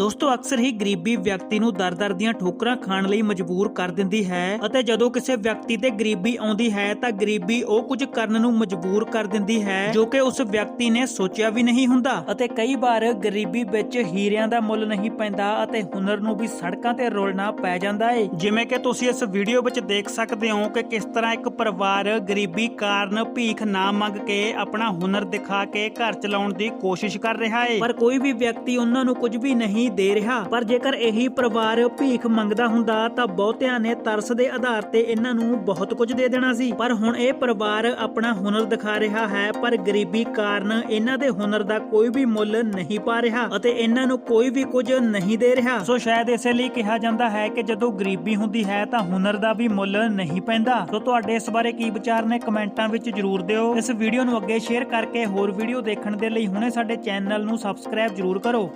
ਦੋਸਤੋ, ਅਕਸਰ ਹੀ ਗਰੀਬੀ ਵਿਅਕਤੀ ਨੂੰ ਦਰ-ਦਰ ਦੀਆਂ ਠੋਕਰਾਂ ਖਾਣ ਲਈ ਮਜਬੂਰ ਕਰ ਦਿੰਦੀ ਹੈ ਅਤੇ ਜਦੋਂ ਕਿਸੇ ਵਿਅਕਤੀ ਤੇ ਗਰੀਬੀ ਆਉਂਦੀ ਹੈ ਤਾਂ ਗਰੀਬੀ ਉਹ ਕੁਝ ਕਰਨ ਨੂੰ ਮਜਬੂਰ ਕਰ ਦਿੰਦੀ ਹੈ ਜੋ ਕਿ ਉਸ ਵਿਅਕਤੀ ਨੇ ਸੋਚਿਆ ਵੀ ਨਹੀਂ ਹੁੰਦਾ। ਅਤੇ ਕਈ ਵਾਰ ਗਰੀਬੀ ਵਿੱਚ ਹੀਰਿਆਂ ਦਾ ਮੁੱਲ ਨਹੀਂ ਪੈਂਦਾ ਅਤੇ ਹੁਨਰ ਨੂੰ ਵੀ ਸੜਕਾਂ ਤੇ ਰੋਲਣਾ ਪੈ ਜਾਂਦਾ ਏ। ਜਿਵੇਂ ਕਿ ਤੁਸੀਂ ਇਸ ਵੀਡੀਓ ਵਿੱਚ ਦੇਖ ਸਕਦੇ ਹੋ ਕਿ ਕਿਸ ਤਰ੍ਹਾਂ ਇੱਕ ਪਰਿਵਾਰ ਗਰੀਬੀ ਕਾਰਨ ਭੀਖ ਨਾ ਮੰਗ ਕੇ ਆਪਣਾ ਹੁਨਰ ਦਿਖਾ ਕੇ ਘਰ ਚਲਾਉਣ ਦੀ ਕੋਸ਼ਿਸ਼ ਕਰ ਰਿਹਾ ਏ। ਪਰ ਕੋਈ ਵੀ ਵਿਅਕਤੀ ਉਹਨਾਂ ਨੂੰ ਕੁਝ ਵੀ ਨਹੀਂ ਨਹੀਂ ਦੇ ਰਿਹਾ। ਪਰ ਜੇਕਰ ਇਹੀ ਪਰਿਵਾਰ ਭੀਖ ਮੰਗਦਾ ਹੁੰਦਾ, ਤਾਂ ਬਹੁਤਿਆਂ ਨੇ ਤਰਸ ਦੇ ਆਧਾਰ ਤੇ ਇਹਨਾਂ ਨੂੰ ਬਹੁਤ ਕੁਝ ਦੇ ਦੇਣਾ ਸੀ। ਪਰ ਹੁਣ ਇਹ ਪਰਿਵਾਰ ਆਪਣਾ ਹੁਨਰ ਦਿਖਾ ਰਿਹਾ ਹੈ, ਪਰ ਗਰੀਬੀ ਕਾਰਨ ਇਹਨਾਂ ਦੇ ਹੁਨਰ ਦਾ ਕੋਈ ਵੀ ਮੁੱਲ ਨਹੀਂ ਪਾ ਰਿਹਾ ਅਤੇ ਇਹਨਾਂ ਨੂੰ ਕੋਈ ਵੀ ਕੁਝ ਨਹੀਂ ਦੇ ਰਿਹਾ। ਸੋ ਸ਼ਾਇਦ ਇਸੇ ਲਈ ਕਿਹਾ ਜਾਂਦਾ ਹੈ ਕਿ ਜਦੋਂ ਗਰੀਬੀ ਹੁੰਦੀ ਹੈ, ਤਾਂ ਹੁਨਰ ਦਾ ਵੀ ਮੁੱਲ ਨਹੀਂ ਪੈਂਦਾ। ਸੋ ਤੁਹਾਡੇ ਇਸ ਬਾਰੇ ਕੀ ਵਿਚਾਰ ਨੇ ਕਮੈਂਟਾਂ ਵਿੱਚ ਜਰੂਰ ਦਿਓ। ਇਸ ਵੀਡੀਓ ਨੂੰ ਅੱਗੇ ਸ਼ੇਅਰ ਕਰਕੇ ਹੋਰ ਵੀਡੀਓ ਦੇਖਣ ਦੇ ਲਈ ਹੁਣੇ ਸਾਡੇ ਚੈਨਲ ਨੂੰ ਸਬਸਕ੍ਰਾਈਬ ਜਰੂਰ ਕਰੋ।